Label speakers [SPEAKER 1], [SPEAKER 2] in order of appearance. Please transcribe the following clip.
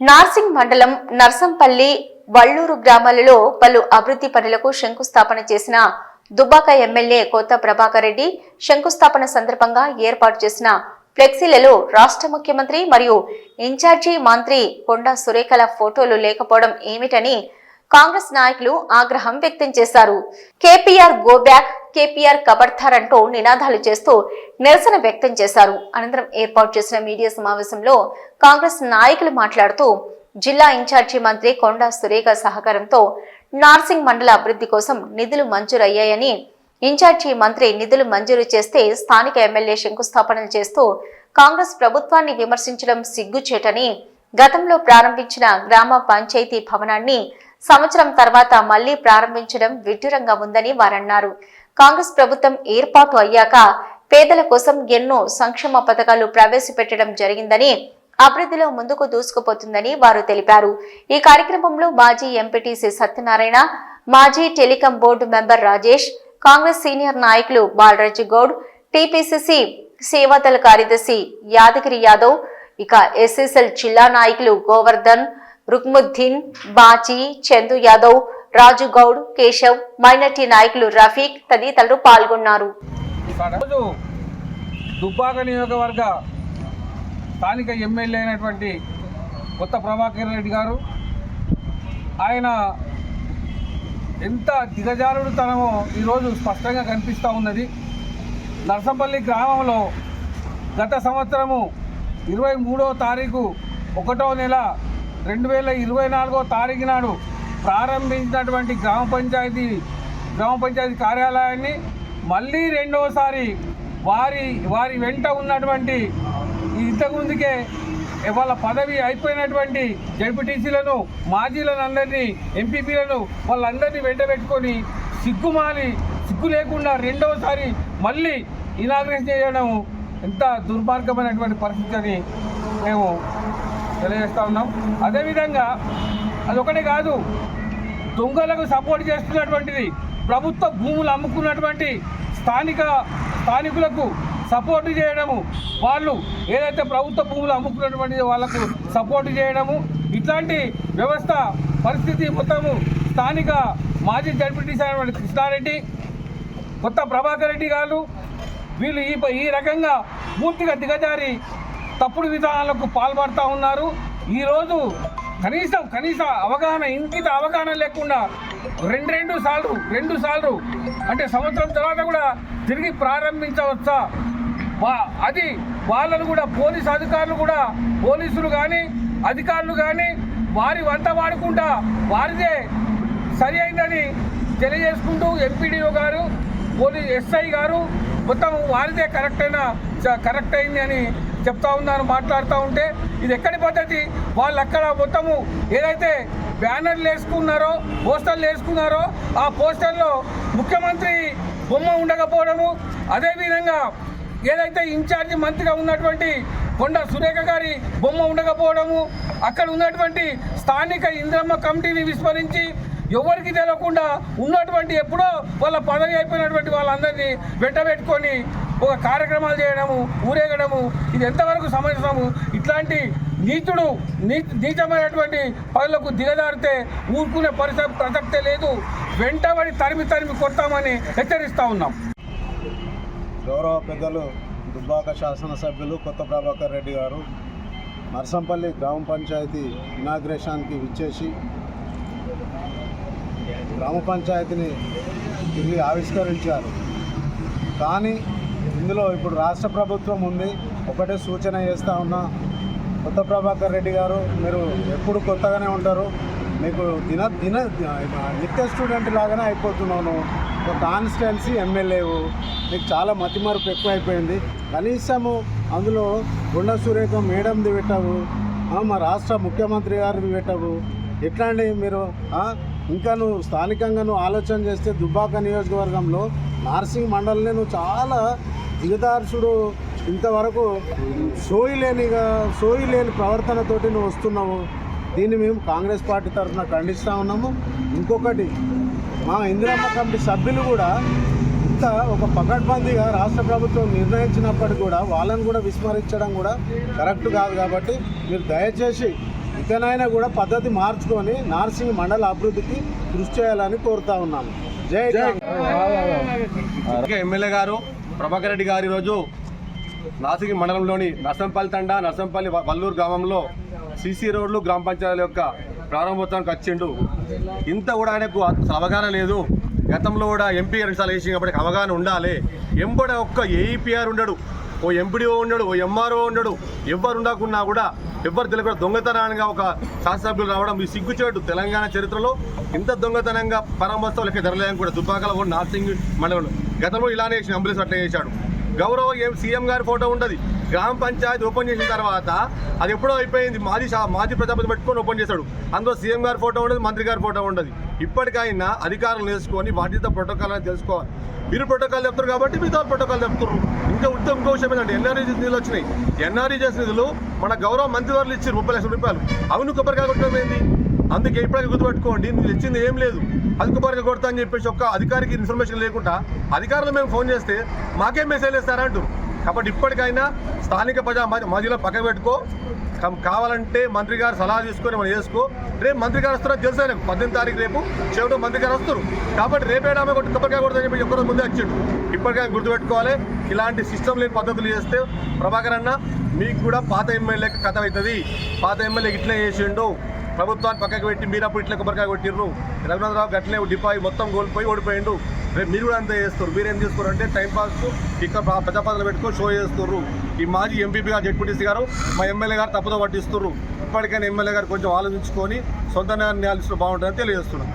[SPEAKER 1] నార్సింగ్ మండలం నర్సంపల్లి వల్లూరు గ్రామాలలో పలు అభివృద్ధి పనులకు శంకుస్థాపన చేసిన దుబ్బాక ఎమ్మెల్యే కోత ప్రభాకర్ రెడ్డి శంకుస్థాపన సందర్భంగా ఏర్పాటు చేసిన ఫ్లెక్సీలలో రాష్ట్ర ముఖ్యమంత్రి మరియు ఇన్ఛార్జి మంత్రి కొండా సురేఖల ఫోటోలు లేకపోవడం ఏమిటని కాంగ్రెస్ నాయకులు ఆగ్రహం వ్యక్తం చేశారు. కేపీఆర్ గో బ్యాక్ కేపీఆర్ కబడ్తార్ అంటూ నినాదాలు చేస్తూ నిరసన వ్యక్తం చేశారు. అనంతరం ఏర్పాటు చేసిన మీడియా సమావేశంలో కాంగ్రెస్ నాయకులు మాట్లాడుతూ జిల్లా ఇన్ఛార్జి మంత్రి కొండా సురేఖ సహకారంతో నార్సింగ్ మండల అభివృద్ధి కోసం నిధులు మంజూరయ్యాయని ఇన్ఛార్జి మంత్రి నిధులు మంజూరు చేస్తే స్థానిక ఎమ్మెల్యే శంకుస్థాపనలు చేస్తూ కాంగ్రెస్ ప్రభుత్వాన్ని విమర్శించడం సిగ్గుచేటని గతంలో ప్రారంభించిన గ్రామ పంచాయతీ భవనాన్ని సంవత్సరం తర్వాత మళ్ళీ ప్రారంభించడం విడ్డూరంగా ఉందని వారన్నారు. కాంగ్రెస్ ప్రభుత్వం ఏర్పాటు అయ్యాక పేదల కోసం ఎన్నో సంక్షేమ పథకాలు ప్రవేశపెట్టడం జరిగిందని అభివృద్ధిలో ముందుకు దూసుకుపోతుందని వారు తెలిపారు. ఈ కార్యక్రమంలో మాజీ ఎంపీటీసీ సత్యనారాయణ మాజీ telecom board member Rajesh Congress senior నాయకులు బాలరాజు గౌడ్ టీపీసీసీ సేవాదళ కార్యదర్శి యాదగిరి యాదవ్ ఇక ఎస్ఎస్ఎల్ జిల్లా నాయకులు గోవర్ధన్ రుక్ముద్దీన్ బాచి చందు యాదవ్ రాజు గౌడ్ కేశవ్ మైనార్టీ నాయకులు రఫీక్ తదితరులు పాల్గొన్నారు.
[SPEAKER 2] దుబ్బాక నియోజకవర్గ స్థానిక ఎమ్మెల్యే అయినటువంటి కొత్త ప్రభాకర్ రెడ్డి గారు ఆయన ఎంత దిగజారుడు తనమో ఈరోజు స్పష్టంగా కనిపిస్తూ ఉన్నది. నర్సంపల్లి గ్రామంలో గత సంవత్సరము ఇరవై మూడవ తారీఖు ఒకటో నెల రెండు వేల ఇరవై నాలుగో తారీఖు నాడు ప్రారంభించినటువంటి గ్రామ పంచాయతీ గ్రామ పంచాయతీ కార్యాలయాన్ని మళ్ళీ రెండవసారి వారి వారి వెంట ఉన్నటువంటి ఇంతకుముందుకే వాళ్ళ పదవి అయిపోయినటువంటి జడ్పీటీసీలను మాజీలను అందరినీ ఎంపీపీలను వాళ్ళందరినీ వెంట పెట్టుకొని సిగ్గుమాలి సిగ్గు లేకుండా రెండవసారి మళ్ళీ ఇనాగ్రేషన్ చేయడం ఎంత దుర్మార్గమైనటువంటి పరిస్థితి అని మేము తెలియజేస్తూ ఉన్నాం. అదేవిధంగా అదొకటే కాదు దొంగలకు సపోర్ట్ చేస్తున్నటువంటిది ప్రభుత్వ భూములు అమ్ముకున్నటువంటి స్థానిక స్థానికులకు సపోర్ట్ చేయడము వాళ్ళు ఏదైతే ప్రభుత్వ భూములు అమ్ముకున్నటువంటి వాళ్ళకు సపోర్ట్ చేయడము ఇట్లాంటి వ్యవస్థ పరిస్థితి మొత్తము స్థానిక మాజీ జడ్పీటీసీ అయినటువంటి కృష్ణారెడ్డి కొత్త ప్రభాకర్ రెడ్డి గారు వీళ్ళు ఈ ఈ రకంగా పూర్తిగా దిగజారి తప్పుడు విధానాలకు పాల్పడుతూ ఉన్నారు. ఈరోజు కనీసం కనీస అవగాహన ఇంకిత అవగాహన లేకుండా రెండు రెండు సార్లు రెండు సార్లు అంటే సంవత్సరం తర్వాత కూడా తిరిగి ప్రారంభించవచ్చా? వా- అది వాళ్ళను కూడా పోలీస్ అధికారులు కూడా పోలీసులు కానీ అధికారులు కానీ వారి వంట వాడుకుంటా వారిదే సరి అయిందని తెలియజేసుకుంటూ ఎంపీడీఓ గారు పోలీస్ ఎస్ఐ గారు మొత్తం వారిదే కరెక్ట్ అయిన కరెక్ట్ అయింది అని చెప్తా ఉన్నారు మాట్లాడుతూ ఉంటే ఇది ఎక్కడి పద్ధతి? వాళ్ళు అక్కడ మొత్తము ఏదైతే బ్యానర్లు వేసుకున్నారో పోస్టర్లు వేసుకున్నారో ఆ పోస్టర్లో ముఖ్యమంత్రి బొమ్మ ఉండకపోవడము అదేవిధంగా ఏదైతే ఇన్ఛార్జి మంత్రిగా ఉన్నటువంటి కొండ సురేఖ గారి బొమ్మ ఉండకపోవడము అక్కడ ఉన్నటువంటి స్థానిక ఇంద్రమ్మ కమిటీని విస్మరించి ఎవరికి తెలియకుండా ఉన్నటువంటి ఎప్పుడో వాళ్ళ పదవి అయిపోయినటువంటి వాళ్ళందరినీ వెంటబెట్టుకొని ఒక కార్యక్రమాలు చేయడము ఊరేగడము ఇది ఎంతవరకు సమంజసము? ఇట్లాంటి నీచుడు నీ నీచమైనటువంటి పనులకు దిగజారితే ఊరుకునే పరిస్థితి ప్రసక్తే లేదు. వెంటబడి తరిమి తరిమి కొడతామని హెచ్చరిస్తూ ఉన్నాం.
[SPEAKER 3] గౌరవ పెద్దలు దుబ్బాక శాసనసభ్యులు కొత్త ప్రభాకర్ రెడ్డి గారు నర్సంపల్లి గ్రామ పంచాయతీ ఇనాగ్రేషన్కి విచ్చేసి గ్రామ పంచాయతీని తిరిగి ఆవిష్కరించారు. కానీ ఇందులో ఇప్పుడు రాష్ట్ర ప్రభుత్వం ఉంది. ఒకటే సూచన చేస్తూ ఉన్నా. కొత్త ప్రభాకర్ రెడ్డి గారు మీరు ఎప్పుడు కొత్తగానే ఉంటారు. మీకు దిన దిన నిత్య స్టూడెంట్ లాగానే అయిపోతున్నాను ఒక కాన్స్టిట్యున్సీ ఎమ్మెల్యేవు మీకు చాలా మతిమరుపు ఎక్కువ అయిపోయింది కనీసము అందులో గుండ సురేఖ మేడంది పెట్టవు. మా రాష్ట్ర ముఖ్యమంత్రి గారిది పెట్టవు. ఎట్లాంటి మీరు ఇంకా నువ్వు స్థానికంగా నువ్వు ఆలోచన చేస్తే దుబ్బాక నియోజకవర్గంలో నార్సింగ్ మండలిని నువ్వు చాలా దిగదార్చుడు ఇంతవరకు సోయి లేనిగా సోయి లేని ప్రవర్తనతోటి నువ్వు వస్తున్నావు. దీన్ని మేము కాంగ్రెస్ పార్టీ తరఫున ఖండిస్తూ ఉన్నాము. ఇంకొకటి మా ఇందిరమ్మ కమిటీ సభ్యులు కూడా ఇంత ఒక పకడ్బందీగా రాష్ట్ర ప్రభుత్వం నిర్ణయించినప్పటికీ కూడా వాళ్ళని కూడా విస్మరించడం కూడా కరెక్ట్ కాదు కాబట్టి మీరు దయచేసి ఇకనైనా కూడా పద్ధతి మార్చుకొని నార్సింగ్ మండల అభివృద్ధికి కృషి చేయాలని కోరుతా ఉన్నాము. జై
[SPEAKER 4] ఎమ్మెల్యే గారు ప్రభాకర్ రెడ్డి గారు ఈరోజు నాసిక్ మండలంలోని నర్సంపల్లి తండ నర్సంపల్లి వల్లూరు గ్రామంలో సీసీ రోడ్లు గ్రామ పంచాయతీల యొక్క ప్రారంభోత్సవానికి వచ్చిండు. ఇంత కూడా ఆయనకు అవగాహన లేదు. గతంలో కూడా ఎంపీ రెండుసార్లు వేసి కాబట్టి అవగాహన ఉండాలి. ఎంబడ ఒక్క ఏఈపీఆర్ ఉండడు. ఓ ఎంపీడీఓ ఉండడు ఓ ఎంఆర్ఓ ఉండడు ఎవ్వరు ఉండకున్నా కూడా ఎవ్వరు తెలియకుండా దొంగతనానికి ఒక శాసనసభ్యులు రావడం ఈ సిగ్గుచేటు. తెలంగాణ చరిత్రలో ఇంత దొంగతనంగా పరామర్శం లెక్క జరగలేదని కూడా దుబ్బాకల కూడా నార్సింగ్ మండలం గతంలో ఇలానే చేసిన అంబులెన్స్ అట్లా చేశాడు. గౌరవ సీఎం గారి ఫోటో ఉంటుంది గ్రామ పంచాయతీ ఓపెన్ చేసిన తర్వాత అది ఎప్పుడో అయిపోయింది. మాజీ మాజీ ప్రజాపతి పెట్టుకొని ఓపెన్ చేశాడు. అందులో సీఎం గారి ఫోటో ఉండదు మంత్రి గారి ఫోటో ఉండదు. ఇప్పటికైనా అధికారులు నేర్చుకొని బాధ్యత ప్రోటోకాల్ అని తెలుసుకోవాలి. మీరు ప్రోటోకాల్ చెప్తారు కాబట్టి మిగతా ప్రోటోకాల్ చెప్తున్నారు. ఇంకా ఉత్తమ ఇంకో విషయం ఏంటంటే ఎన్ఆర్ఈజెస్ నిధులు వచ్చినాయి. ఎన్ఆర్ఈజెస్ నిధులు మన గౌరవ మంత్రివర్లు ఇచ్చారు ముప్పై లక్షల రూపాయలు. అవును కొబ్బరికాయ కొట్టడం ఏంది? అందుకే ఇప్పటికీ గుర్తుపెట్టుకోండి. నువ్వు ఇచ్చింది ఏం లేదు. అది కొడతా అని చెప్పేసి ఒక్క అధికారికి ఇన్ఫర్మేషన్ లేకుండా అధికారులు మేము ఫోన్ చేస్తే మాకేం మెసేజ్ ఇస్తారంటారు కాబట్టి ఇప్పటికైనా స్థానిక ప్రజా మధ్యలో పక్క పెట్టుకో. కావాలంటే మంత్రి గారు సలహా తీసుకొని మనం చేసుకో రేపు మంత్రి గారు వస్తారో తెలుసా ఆయనకు. పద్దెనిమిది తారీఖు రేపు చెవిటో మంత్రి గారు వస్తారు. కాబట్టి రేపేడా ఆమె కొట్టి కొబ్బరికాయ కొడుతుందని చెప్పి ఒక్కరోజు ముందే వచ్చిండు ఇప్పటికైనా గుర్తుపెట్టుకోవాలి. ఇలాంటి సిస్టమ్ లేని పద్ధతులు చేస్తే ప్రభాకర్ అన్న మీకు కూడా పాత ఎమ్మెల్యేకి కథ అవుతుంది. పాత ఎమ్మెల్యే ఇట్లా చేసిండు. ప్రభుత్వాన్ని పక్కకు పెట్టి మీరు అప్పుడు ఇట్లా కొబ్బరికాయ కొట్టిర్రు. రఘునాథరావు గట్లనే డిపాయి మొత్తం కోల్పోయి ఓడిపోయిండు. రేపు మీరు కూడా అంతే చేస్తారు. మీరేం ఏం చేస్తారు అంటే టైంపాస్ ఇక్కడ ప్రజాపదలు పెట్టుకొని షో చేస్తున్నారు ఈ మాజీ ఎంపీపీ గారు జడ్పీటీసీ గారు మా ఎమ్మెల్యే గారు తప్పుదో పట్టిస్తున్నారు ఇప్పటికైనా ఎమ్మెల్యే గారు కొంచెం ఆలోచించుకొని సొంత నిర్ణయాలు ఇస్తే బాగుంటుందని తెలియజేస్తున్నాం.